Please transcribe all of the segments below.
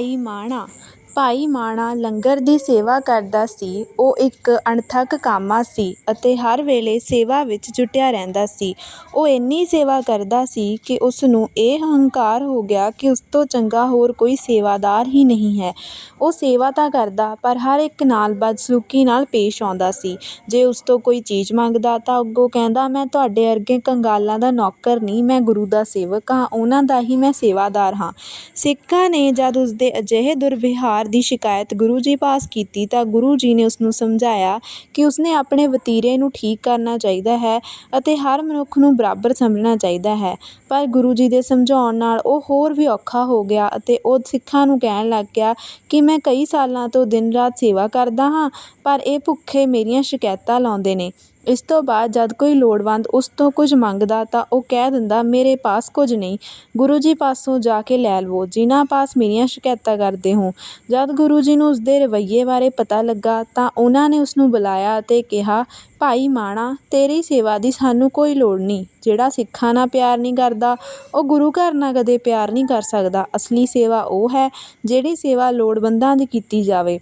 ਭਾਈ ਮਾਣਾ। ਭਾਈ ਮਾਣਾ ਲੰਗਰ ਦੀ ਸੇਵਾ ਕਰਦਾ ਸੀ। ਉਹ ਇੱਕ ਅਣਥੱਕ ਕਾਮਾ ਸੀ ਅਤੇ ਹਰ ਵੇਲੇ ਸੇਵਾ ਵਿੱਚ ਜੁਟਿਆ ਰਹਿੰਦਾ ਸੀ। ਉਹ ਇੰਨੀ ਸੇਵਾ ਕਰਦਾ ਸੀ ਕਿ ਉਸ ਨੂੰ ਇਹ ਹੰਕਾਰ ਹੋ ਗਿਆ ਕਿ ਉਸ ਤੋਂ ਚੰਗਾ ਹੋਰ ਕੋਈ ਸੇਵਾਦਾਰ ਹੀ ਨਹੀਂ ਹੈ। ਉਹ ਸੇਵਾ ਤਾਂ ਕਰਦਾ, ਪਰ ਹਰ ਇੱਕ ਨਾਲ ਬਦਸਲੂਕੀ ਨਾਲ ਪੇਸ਼ ਆਉਂਦਾ ਸੀ। ਜੇ ਉਸ ਤੋਂ ਕੋਈ ਚੀਜ਼ ਮੰਗਦਾ ਤਾਂ ਅੱਗੋਂ ਕਹਿੰਦਾ, ਮੈਂ ਤੁਹਾਡੇ ਅਰਗੇ ਕੰਗਾਲਾਂ ਦਾ ਨੌਕਰ ਨਹੀਂ, ਮੈਂ ਗੁਰੂ ਦਾ ਸੇਵਕ ਹਾਂ, ਉਹਨਾਂ ਦਾ ਹੀ ਮੈਂ ਸੇਵਾਦਾਰ ਹਾਂ। ਸਿੱਖਾਂ ਨੇ ਜਦ ਉਸ ਦੇ ਅਜਿਹੇ ਦੁਰਵਿਹਾਰ ਦੀ ਸ਼ਿਕਾਇਤ ਗੁਰੂ ਜੀ ਪਾਸ ਕੀਤੀ ਤਾਂ ਗੁਰੂ ਜੀ ਨੇ ਉਸ ਨੂੰ ਸਮਝਾਇਆ ਕਿ ਉਸਨੇ ਆਪਣੇ ਵਤੀਰੇ ਨੂੰ ਠੀਕ ਕਰਨਾ ਚਾਹੀਦਾ ਹੈ ਅਤੇ ਹਰ ਮਨੁੱਖ ਨੂੰ ਬਰਾਬਰ ਸਮਝਣਾ ਚਾਹੀਦਾ ਹੈ। ਪਰ ਗੁਰੂ ਜੀ ਦੇ ਸਮਝਾਉਣ ਨਾਲ ਉਹ ਹੋਰ ਵੀ ਔਖਾ ਹੋ ਗਿਆ ਅਤੇ ਉਹ ਸਿੱਖਾਂ ਨੂੰ ਕਹਿਣ ਲੱਗ ਗਿਆ ਕਿ ਮੈਂ ਕਈ ਸਾਲਾਂ ਤੋਂ ਦਿਨ ਰਾਤ ਸੇਵਾ ਕਰਦਾ ਹਾਂ, ਪਰ ਇਹ ਭੁੱਖੇ ਮੇਰੀਆਂ ਸ਼ਿਕਾਇਤਾਂ ਲਾਉਂਦੇ ਨੇ। ਇਸ ਤੋਂ ਬਾਅਦ ਜਦ ਕੋਈ ਲੋੜਵੰਦ ਉਸ ਤੋਂ ਕੁਝ ਮੰਗਦਾ ਤਾਂ ਉਹ ਕਹਿ ਦਿੰਦਾ, ਮੇਰੇ ਪਾਸ ਕੁਝ ਨਹੀਂ। ਗੁਰੂ ਜੀ ਪਾਸੋਂ ਜਾ ਕੇ ਲੈ ਲਵੋ। ਜਿਨ੍ਹਾਂ ਪਾਸ ਮੇਰੀਆਂ ਸ਼ਿਕਾਇਤਾਂ ਕਰਦੇ ਹੋ। ਜਦ ਗੁਰੂ ਜੀ ਨੂੰ ਉਸਦੇ ਰਵੱਈਏ ਬਾਰੇ ਪਤਾ ਲੱਗਾ ਤਾਂ ਉਹਨਾਂ ਨੇ ਉਸਨੂੰ ਬੁਲਾਇਆ ਅਤੇ ਕਿਹਾ, ਭਾਈ ਮਾਣਾ, ਤੇਰੀ ਸੇਵਾ ਦੀ ਸਾਨੂੰ ਕੋਈ ਲੋੜ ਨਹੀਂ। ਜਿਹੜਾ ਸਿੱਖਾਂ ਨਾਲ ਪਿਆਰ ਨਹੀਂ ਕਰਦਾ, ਉਹ ਗੁਰੂ ਘਰ ਨਾਲ ਕਦੇ ਪਿਆਰ ਨਹੀਂ ਕਰ ਸਕਦਾ। ਅਸਲੀ ਸੇਵਾ ਉਹ ਹੈ ਜਿਹੜੀ ਸੇਵਾ ਲੋੜਵੰਦਾਂ ਦੀ ਕੀਤੀ ਜਾਵੇ।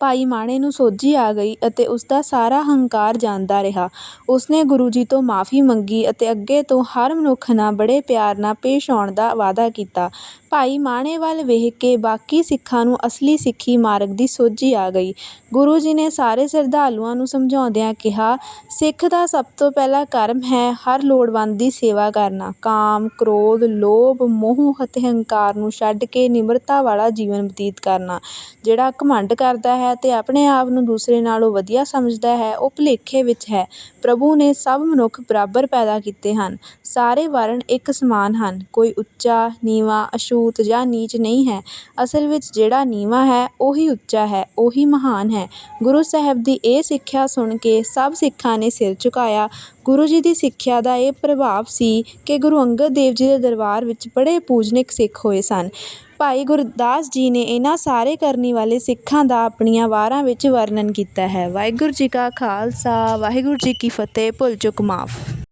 ਭਾਈ ਮਾਣੇ ਨੂੰ ਸੋਝੀ ਆ ਗਈ ਅਤੇ ਉਸਦਾ ਸਾਰਾ ਹੰਕਾਰ ਜਾਂਦਾ ਰਿਹਾ। ਉਸਨੇ ਗੁਰੂ ਜੀ ਤੋਂ ਮਾਫੀ ਮੰਗੀ ਅਤੇ ਅੱਗੇ ਤੋਂ ਹਰ ਮਨੁੱਖ ਨਾਲ ਬੜੇ ਪਿਆਰ ਨਾਲ ਪੇਸ਼ ਆਉਣ ਦਾ ਵਾਅਦਾ ਕੀਤਾ। ਭਾਈ ਮਾਣੇ ਵੱਲ ਵੇਖ ਕੇ ਬਾਕੀ ਸਿੱਖਾਂ ਨੂੰ ਅਸਲੀ ਸਿੱਖੀ ਮਾਰਗ ਦੀ ਸੋਝੀ ਆ ਗਈ। ਗੁਰੂ ਜੀ ਨੇ ਸਾਰੇ ਸ਼ਰਧਾਲੂਆਂ ਨੂੰ ਸਮਝਾਉਂਦਿਆਂ ਕਿਹਾ, ਸਿੱਖ ਦਾ ਸਭ ਤੋਂ ਪਹਿਲਾ ਕਰਮ ਹੈ ਹਰ ਲੋੜਵੰਦ ਦੀ ਸੇਵਾ ਕਰਨਾ। ਕਾਮ, ਕ੍ਰੋਧ, ਲੋਭ, ਮੋਹ ਅਤੇ ਹੰਕਾਰ ਨੂੰ ਛੱਡ ਕੇ ਨਿਮਰਤਾ ਵਾਲਾ ਜੀਵਨ ਬਤੀਤ ਕਰਨਾ। ਜਿਹੜਾ ਘਮੰਡ ਕਰਦਾ ਹੈ ਤੇ ਆਪਣੇ ਆਪ ਨੂੰ ਦੂਸਰੇ ਨਾਲੋਂ ਵਧੀਆ ਸਮਝਦਾ ਹੈ, ਉਹ ਭੁਲੇਖੇ ਵਿੱਚ ਹੈ। ਪ੍ਰਭੂ ਨੇ ਸਭ ਮਨੁੱਖ ਬਰਾਬਰ ਪੈਦਾ ਕੀਤੇ ਹਨ। ਸਾਰੇ ਵਰਣ ਇੱਕ ਸਮਾਨ ਹਨ। ਕੋਈ ਉੱਚਾ, ਨੀਵਾਂ ਅਛੂਤ ਜਾਂ ਨੀਚ ਨਹੀਂ ਹੈ। ਅਸਲ ਵਿੱਚ ਜਿਹੜਾ ਨੀਵਾਂ ਹੈ, ਉਹੀ ਉੱਚਾ ਹੈ, ਉਹੀ ਮਹਾਨ ਹੈ। ਗੁਰੂ ਸਾਹਿਬ ਦੀ ਇਹ ਸਿੱਖਿਆ ਸੁਣ ਕੇ ਸਭ ਸਿੱਖਾਂ ਨੇ ਸਿਰ ਝੁਕਾਇਆ। ਗੁਰੂ ਜੀ ਦੀ ਸਿੱਖਿਆ ਦਾ ਇਹ ਪ੍ਰਭਾਵ ਸੀ ਕਿ ਗੁਰੂ ਅੰਗਦ ਦੇਵ ਜੀ ਦੇ ਦਰਬਾਰ ਵਿੱਚ ਬੜੇ ਪੂਜਨਿਕ ਸਿੱਖ ਹੋਏ ਸਨ। ਭਾਈ ਗੁਰਦਾਸ ਜੀ ਨੇ ਇਹਨਾਂ ਸਾਰੇ ਕਰਨੀ ਵਾਲੇ ਸਿੱਖਾਂ ਦਾ ਆਪਣੀਆਂ ਵਾਰਾਂ ਵਿੱਚ ਵਰਣਨ ਕੀਤਾ ਹੈ। ਵਾਹਿਗੁਰੂ ਜੀ ਕਾ ਖਾਲਸਾ, ਵਾਹਿਗੁਰੂ ਜੀ ਕੀ ਫਤਿਹ। ਭੁੱਲ ਚੁੱਕ ਮਾਫ।